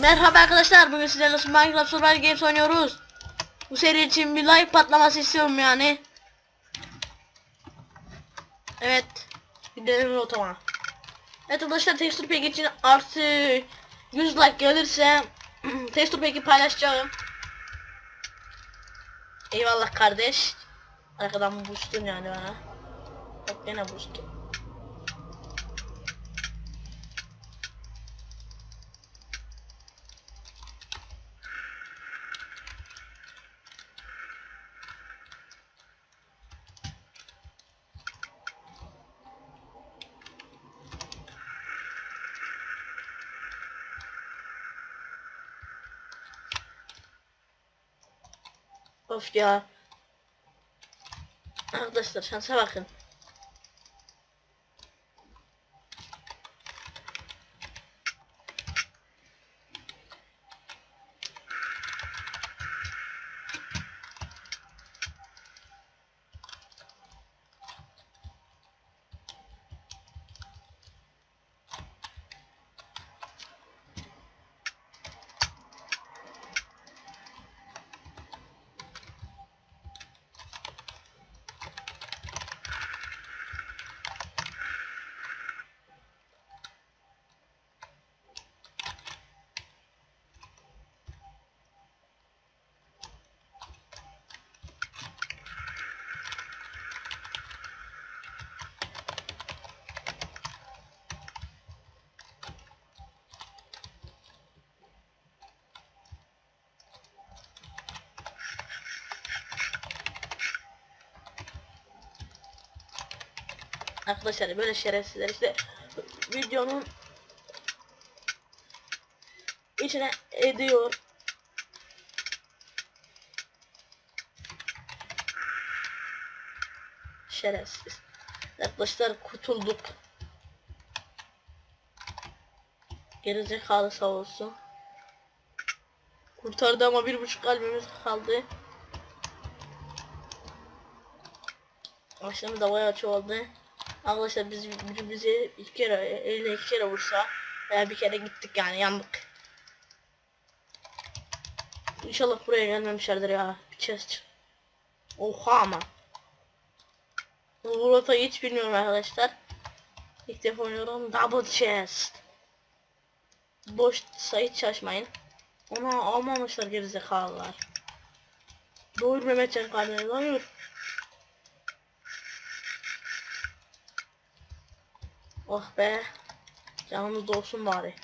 Merhaba arkadaşlar bugün sizlerle Minecraft Survival Games oynuyoruz. Bu seri için bir like patlaması istiyorum yani. Evet. Gidelim otoma. Evet arkadaşlar texture pack için artı 100 like gelirse texture pack'i paylaşacağım. Eyvallah kardeş. Arkadan boostun yani bana. Bak gene boostun. Of ya. Arkadaşlar şansa bakın. Arkadaşlar böyle şerefsizler işte videonun içine ediyor. Şerefsiz. Arkadaşlar kurtulduk. Gerizekalı sağ olsun. Kurtardı ama bir buçuk kalbimiz kaldı. Başlarımız da bayağı çoğaldı. Arkadaşlar biz biri bizi iki kere elle iki kere vursa veya bir kere gittik yani yandık. İnşallah buraya gelmemişlerdir ya. Bir chest. Oha ama. Bu rotayı hiç bilmiyorum arkadaşlar. İlk defa oynuyorum. Double chest. Boş hiç şaşmayın. Ona almamışlar gerizekalılar. Doyur Mehmetcan kardeşim doyur. Oh be. Canımız dolsun bari.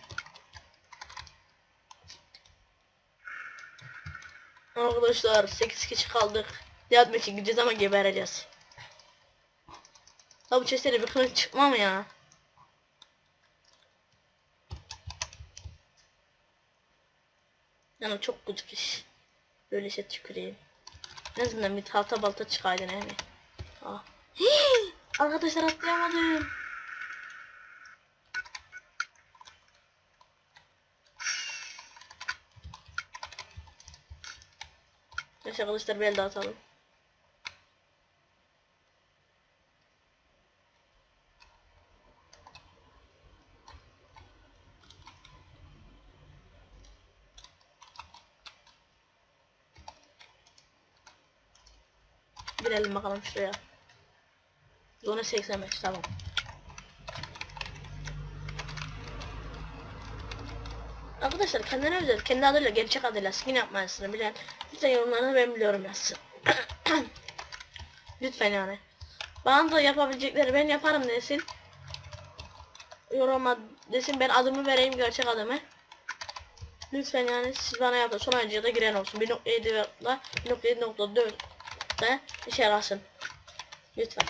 Arkadaşlar 8 kişi kaldık. Yardım için gideceğiz ama gebereceğiz. Bu chest'e bir kılıç çıkma mı ya? Yani çok gıcık iş. Böyle şey tüküreyim. En azından bir tahta balta çıkaydı yani. Ah. Hii! Arkadaşlar atlayamadım. Neyse arkadaşlar bir el daha atalım. Girelim bakalım şuraya. Zona 85 tamam. Arkadaşlar kendine özel kendi adıyla gerçek adıyla skin yapmasını bilen lütfen yorumlarını ben biliyorum yazsın. lütfen yani. Bana da yapabilecekleri ben yaparım desin. Yoruma desin ben adımı vereyim gerçek adımı. Lütfen yani siz bana yapın. Son oyuncuya da giren olsun. 1.7 ile 1.7.4 de işe yarasın. Lütfen.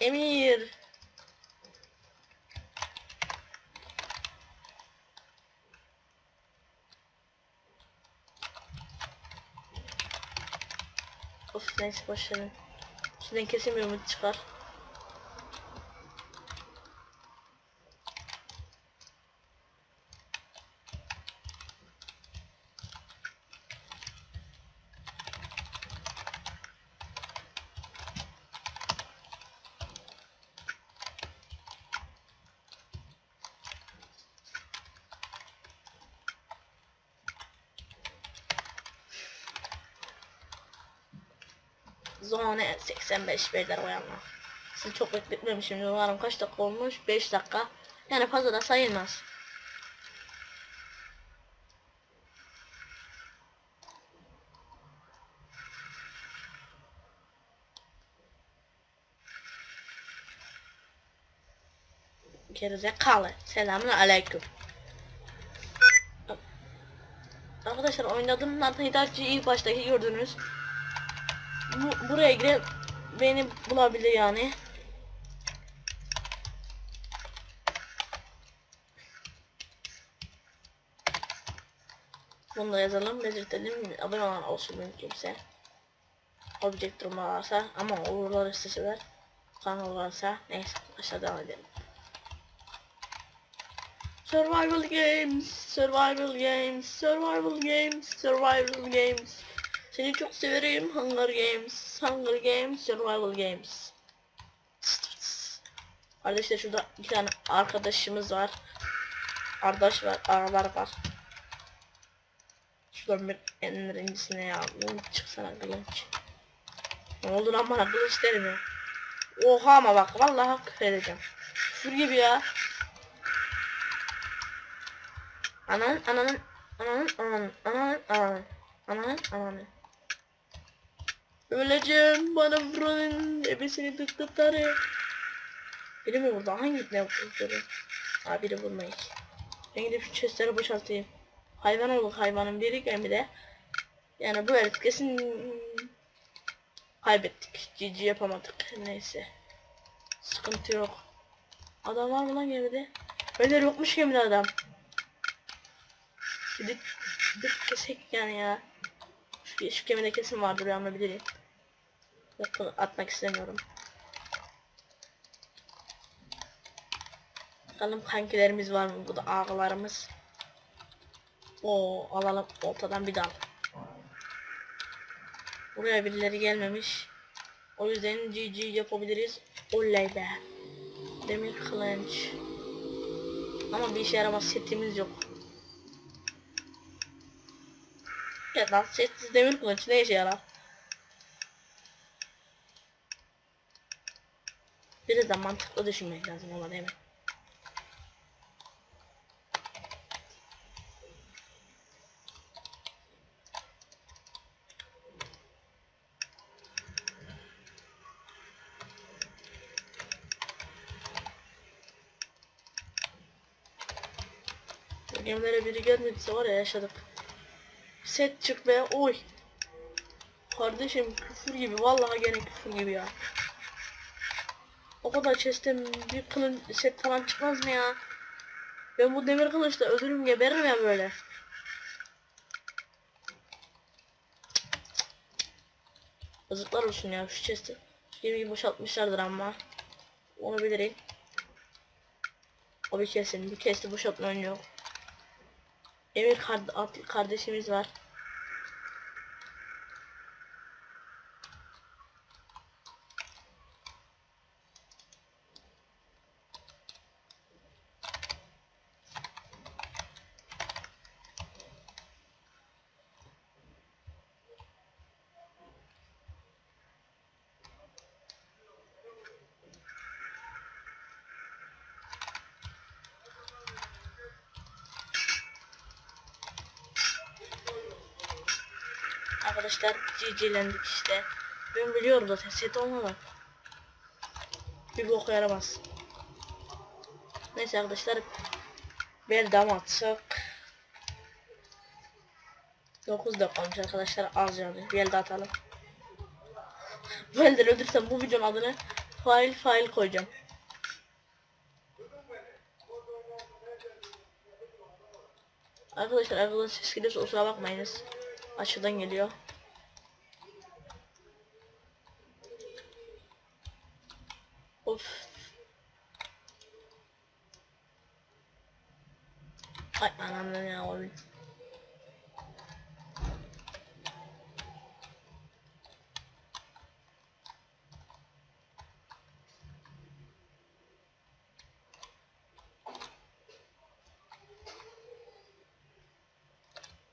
Emir. Of neyse boşverin. Şuradan umut çıkar. Zone 85 beyler oyanlar. Sizi çok bekletmemişim. Umarım kaç dakika olmuş? 5 dakika. Yani fazla da sayılmaz. Gerizekalı. Selamun aleyküm. Arkadaşlar oynadığım Nathan Hitachi'yi ilk baştaki gördünüz. Bu, buraya girip beni bulabilir yani. Bunu da yazalım, belirtelim. Abone olan olsun mümkünse. Object durma varsa ama olurlar isteseler. Kanal varsa neyse aşağı devam edelim. Survival games, survival games, survival games, survival games. Seni çok severim Hunger Games, Hunger Games, survival games. Kardeşler şurada bir tane arkadaşımız var. Arkadaş var, aralar var. Şuradan bir en birincisine ya. Çıksana kılıç. Ne oldu lan bana kılıç derim ya. Oha ama bak vallahi küfür edeceğim. Küfür gibi ya. Ananın ananın ananın ananın ananın ananın ananın ananın. Öleceğim bana vurun ebesini tıktıkları. Biri mi vurdu? Hangi ne vurdu? Aa biri vurmayı. Ben gidip şu chestleri boşaltayım. Hayvan olduk hayvanın biri hem de. Yani bu el kesin kaybettik. GG yapamadık. Neyse. Sıkıntı yok. Adam var mı lan gemide? Öyle yokmuş gemide adam. Gidip gidip kesek yani ya. Şu, şu gemide kesin vardır uyanabilirim. Yok atmak istemiyorum. Bakalım kankilerimiz var mı? Bu da ağalarımız. O alalım ortadan bir dal. Buraya birileri gelmemiş. O yüzden GG yapabiliriz. Oley be. Demir kılıç. Ama bir işe yaramaz setimiz yok. Ya lan setsiz demir kılıç ne işe yarar? Biraz da mantıklı düşünmek lazım ama değil mi? Gemilere biri gelmediyse var ya yaşadık. Set çık be oy. Kardeşim küfür gibi vallahi gene küfür gibi ya. O kadar chest'ten bir kılın set falan çıkmaz mı ya? Ben bu demir kılıçla ölürüm geberirim ya böyle. Yazıklar olsun ya şu chest'i. Gemiyi boşaltmışlardır ama. Onu bilirim. O bir kesin. Bir kesti boşaltma yok. Emir kard at- kardeşimiz var. Arkadaşlar GG'lendik işte. Ben biliyorum zaten set olmadan. Bir bok yaramaz. Neyse arkadaşlar. Bir dam atsak. 9 dakika olmuş arkadaşlar az yani. Bir elde atalım. Bu elden bu videonun adını fail fail koyacağım. Arkadaşlar arkadan ses geliyorsa kusura bakmayınız. Aşağıdan geliyor.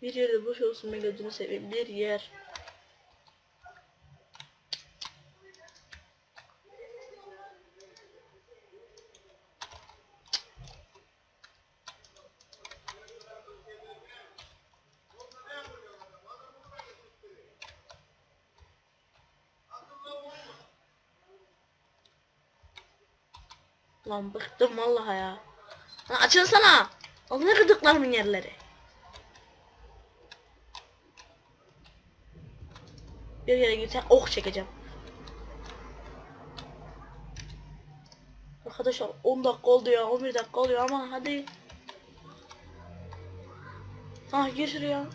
Bir yerde boş olsun melodini seveyim. Bir yer. Lan bıktım vallahi ya. Lan açılsana. Alına gıdıklarımın yerleri. Bir yere gitsen ok çekeceğim. Arkadaşlar 10 dakika oldu ya 11 dakika oluyor ama hadi. Ha gir şuraya.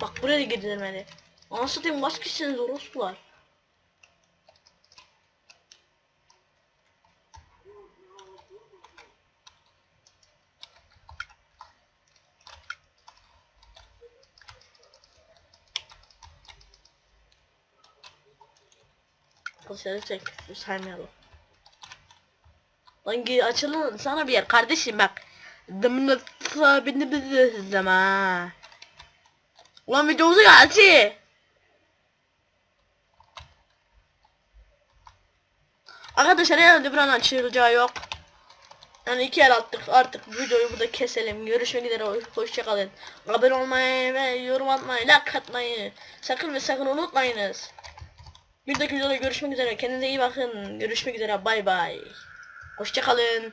Bak buraya da girilmedi. Anasını satayım kaç kişisiniz orospular. Çek. Saymayalım. Lan açılın sana bir yer kardeşim bak. Dımını sabini bizi ha. Ulan videomuzu geldi. Arkadaşlar herhalde buranın açılacağı yok. Yani iki el attık artık videoyu burada keselim. Görüşmek üzere hoşçakalın. Abone olmayı ve yorum atmayı, like atmayı sakın ve sakın unutmayınız. Bir dahaki videoda görüşmek üzere. Kendinize iyi bakın. Görüşmek üzere. Bay bay. Hoşçakalın.